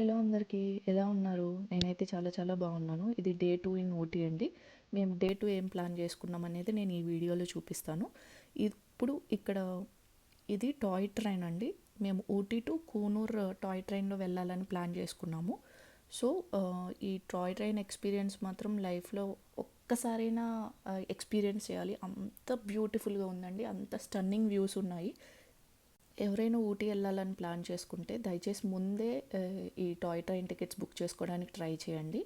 Hello అందరికీ ఎలా ఉన్నారు? నేనైతే చాలా చాలా బాగున్నాను. ఇది డే టూ ఇన్ ఊటీ అండి. మేము డే టూ ఏం ప్లాన్ చేసుకున్నాం అనేది నేను ఈ వీడియోలో చూపిస్తాను. ఇప్పుడు ఇక్కడ ఇది టాయ్ ట్రైన్ అండి. మేము ఊటీ టు కూనూర్ టాయ్ ట్రైన్లో వెళ్ళాలని ప్లాన్ చేసుకున్నాము. సో ఈ టాయ్ ట్రైన్ ఎక్స్పీరియన్స్ మాత్రం లైఫ్లో ఒక్కసారైనా ఎక్స్పీరియన్స్ చేయాలి. అంత బ్యూటిఫుల్గా ఉందండి. అంత స్టన్నింగ్ వ్యూస్ ఉన్నాయి. ఎవరైనా ఊటీ వెళ్ళాలని ప్లాన్ చేసుకుంటే దయచేసి ముందే ఈ టాయ్ ట్రైన్ టికెట్స్ బుక్ చేసుకోవడానికి ట్రై చేయండి.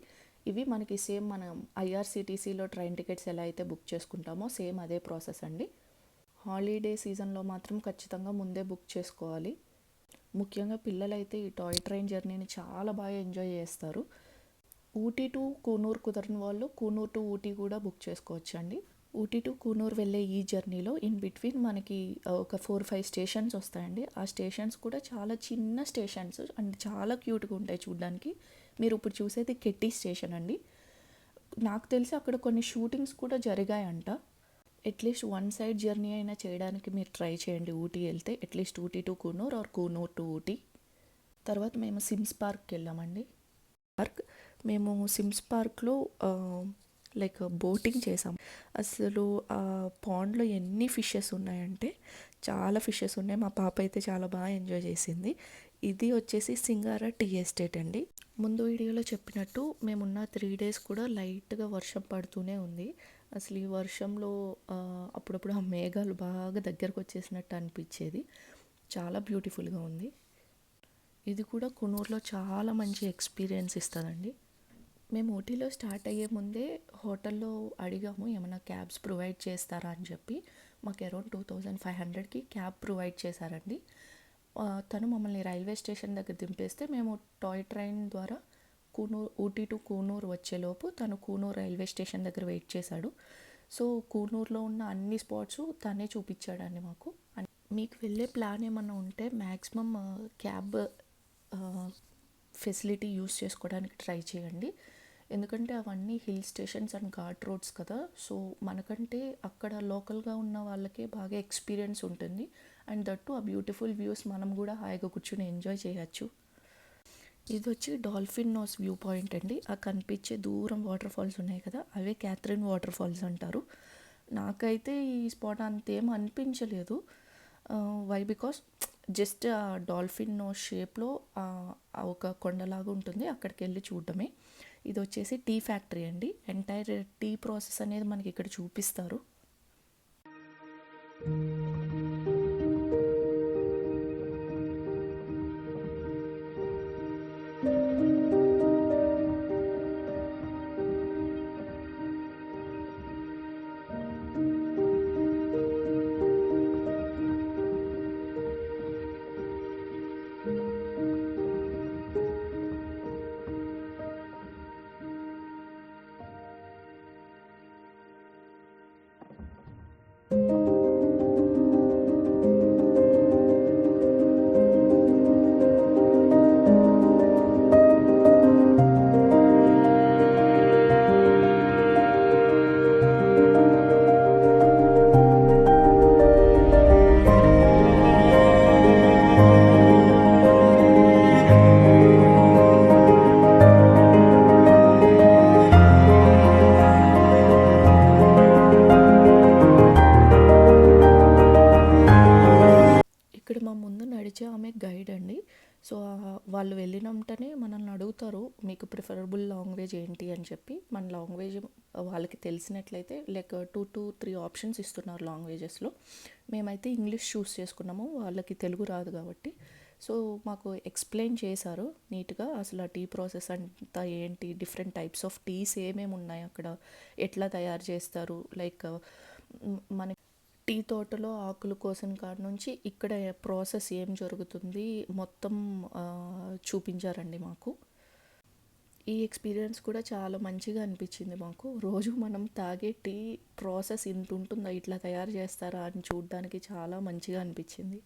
ఇవి మనకి సేమ్ మనం ఐఆర్సిటీసీలో ట్రైన్ టికెట్స్ ఎలా అయితే బుక్ చేసుకుంటామో సేమ్ అదే ప్రాసెస్ అండి. హాలిడే సీజన్లో మాత్రం ఖచ్చితంగా ముందే బుక్ చేసుకోవాలి. ముఖ్యంగా పిల్లలైతే ఈ టాయ్ ట్రైన్ జర్నీని చాలా బాగా ఎంజాయ్ చేస్తారు. ఊటీ టు కూనూరు కుదరని వాళ్ళు కూనూరు టు ఊటీ కూడా బుక్ చేసుకోవచ్చు అండి ఊటీ టు కూనూరు వెళ్ళే ఈ జర్నీలో ఇన్ బిట్వీన్ మనకి ఒక ఫోర్ ఫైవ్ స్టేషన్స్ వస్తాయండి. ఆ స్టేషన్స్ కూడా చాలా చిన్న స్టేషన్స్ అండ్ చాలా క్యూట్గా ఉంటాయి చూడడానికి. మీరు ఇప్పుడు చూసేది కెట్టి స్టేషన్ అండి. నాకు తెలిసి అక్కడ కొన్ని షూటింగ్స్ కూడా జరిగాయంట. At least one side journey అయినా చేయడానికి మీరు ట్రై చేయండి ఊటీ వెళ్తే. At least Ooty to Coonoor or Coonoor to Ooty. తర్వాత మేము సిమ్స్ పార్క్కి వెళ్ళామండి. పార్క్ మేము సిమ్స్ పార్క్లో లైక్ బోటింగ్ చేసాం. అసలు ఆ పాండ్లో ఎన్ని ఫిషెస్ ఉన్నాయంటే చాలా ఫిషెస్ ఉన్నాయి. మా పాప అయితే చాలా బాగా ఎంజాయ్ చేసింది. ఇది వచ్చేసి సింగార టీ ఎస్టేట్ అండి. ముందు వీడియోలో చెప్పినట్టు మేమున్న త్రీ డేస్ కూడా లైట్గా వర్షం పడుతూనే ఉంది. అసలు ఈ వర్షంలో అప్పుడప్పుడు ఆ మేఘాలు బాగా దగ్గరకు వచ్చేసినట్టు అనిపించేది. చాలా బ్యూటిఫుల్గా ఉంది. ఇది కూడా కొనూరులో చాలా మంచి ఎక్స్పీరియన్స్ ఇస్తుందండి. మేము ఊటీలో స్టార్ట్ అయ్యే ముందే హోటల్లో అడిగాము ఏమైనా క్యాబ్స్ ప్రొవైడ్ చేస్తారా? అని చెప్పి. మాకు అరౌండ్ టూ థౌజండ్ ఫైవ్ హండ్రెడ్కి క్యాబ్ ప్రొవైడ్ చేశారండి. తను మమ్మల్ని రైల్వే స్టేషన్ దగ్గర దింపేస్తే మేము టాయ్ ట్రైన్ ద్వారా కూనూరు ఊటీ టు కూనూరు వచ్చేలోపు తను కూనూరు రైల్వే స్టేషన్ దగ్గర వెయిట్ చేశాడు. సో కూనూరులో ఉన్న అన్ని స్పాట్స్ తనే చూపించాడండి మాకు. మీకు వెళ్ళే ప్లాన్ ఏమన్నా ఉంటే మ్యాక్సిమం క్యాబ్ ఫెసిలిటీ యూస్ చేసుకోవడానికి ట్రై చేయండి. ఎందుకంటే అవన్నీ hill stations and ghat roads కదా. సో మనకంటే అక్కడ లోకల్గా ఉన్న వాళ్ళకే బాగా ఎక్స్పీరియన్స్ ఉంటుంది. అండ్ దట్టు ఆ బ్యూటిఫుల్ వ్యూస్ మనం కూడా హాయిగా కూర్చొని ఎంజాయ్ చేయొచ్చు. ఇది వచ్చి డాల్ఫిన్ నోస్ వ్యూ పాయింట్ అండి. ఆ కనిపించే దూరం వాటర్ ఫాల్స్ ఉన్నాయి కదా అవే క్యాథరిన్ వాటర్ ఫాల్స్ అంటారు. నాకైతే ఈ స్పాట్ అంతేం అనిపించలేదు. వై బికాస్ జస్ట్ ఆ డాల్ఫిన్ నోస్ షేప్లో ఒక కొండలాగా ఉంటుంది. అక్కడికి వెళ్ళి చూడడమే. ఇది వచ్చేసి టీ ఫ్యాక్టరీ అండి. ఎంటైర్ టీ ప్రాసెస్ అనేది మనకి ఇక్కడ చూపిస్తారు. నడిచే ఆమె గైడ్ అండి. సో వాళ్ళు వెళ్ళినంటనే మనల్ని అడుగుతారు మీకు ప్రిఫరబుల్ లాంగ్వేజ్ ఏంటి? అని చెప్పి. మన లాంగ్వేజ్ వాళ్ళకి తెలిసినట్లయితే like two to three options ఇస్తున్నారు లాంగ్వేజెస్లో మేమైతే ఇంగ్లీష్ చూస్ చేసుకున్నాము వాళ్ళకి తెలుగు రాదు కాబట్టి. సో మాకు ఎక్స్ప్లెయిన్ చేశారు నీట్గా. అసలు ఆ టీ ప్రాసెస్ అంతా ఏంటి? డిఫరెంట్ టైప్స్ ఆఫ్ టీస్ ఏమేమి ఉన్నాయి అక్కడ? ఎట్లా తయారు చేస్తారు? లైక్ మన టీ తోటలో ఆకులు కోసిన కాడ నుంచి ఇక్కడ ప్రాసెస్ ఏం జరుగుతుంది మొత్తం చూపించారండి మాకు. ఈ ఎక్స్పీరియన్స్ కూడా చాలా మంచిగా అనిపించింది మాకు. రోజు మనం తాగే టీ ప్రాసెస్ ఇంత ఉంటుందా ఇట్లా తయారు చేస్తారా అని చూడడానికి చాలా మంచిగా అనిపించింది.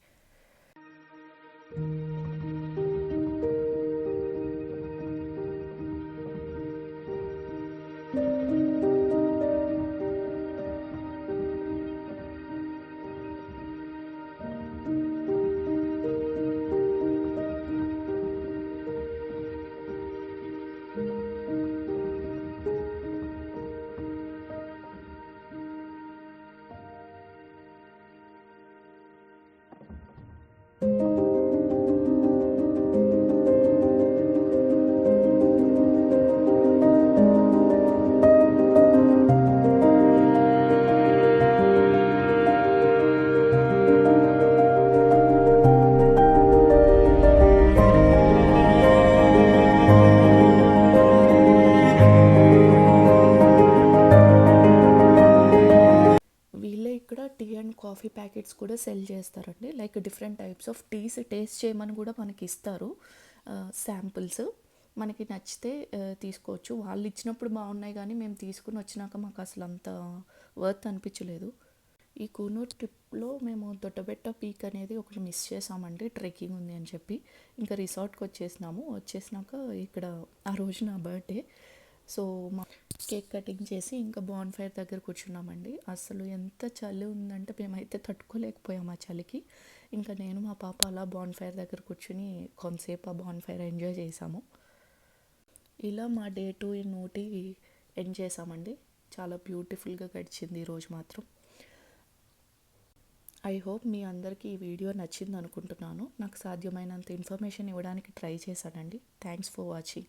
కూడా సెల్ చేస్తారండి. Like different types of teas taste చేయమని కూడా మనకి ఇస్తారు. శాంపుల్స్ మనకి నచ్చితే తీసుకోవచ్చు. వాళ్ళు ఇచ్చినప్పుడు బాగున్నాయి కానీ మేము తీసుకుని వచ్చినాక మాకు అసలు అంత వర్త్ అనిపించలేదు. ఈ కూనూరు ట్రిప్లో మేము దొడ్డబెట్ట పీక్ అనేది ఒకటి మిస్ చేసామండి ట్రెక్కింగ్ ఉంది అని చెప్పి. ఇంకా రిసార్ట్కి వచ్చేసినాము. వచ్చేసినాక ఇక్కడ ఆ రోజు నా బర్త్డే సో మా కేక్ కటింగ్ చేసి ఇంకా బాన్ ఫైర్ దగ్గర కూర్చున్నామండి. అసలు ఎంత చలి ఉందంటే మేమైతే తట్టుకోలేకపోయాం ఆ చలికి. ఇంకా నేను మా పాప అలా బాన్ ఫైర్ దగ్గర కూర్చుని కొంతసేపు ఆ బాన్ ఫైర్ ఎంజాయ్ చేసాము. ఇలా మా day two in Ooty end చేసామండి. చాలా బ్యూటిఫుల్గా గడిచింది ఈరోజు మాత్రం. ఐ హోప్ మీ అందరికీ ఈ వీడియో నచ్చింది అనుకుంటున్నాను నాకు సాధ్యమైనంత ఇన్ఫర్మేషన్ ఇవ్వడానికి ట్రై చేశానండి. Thanks for watching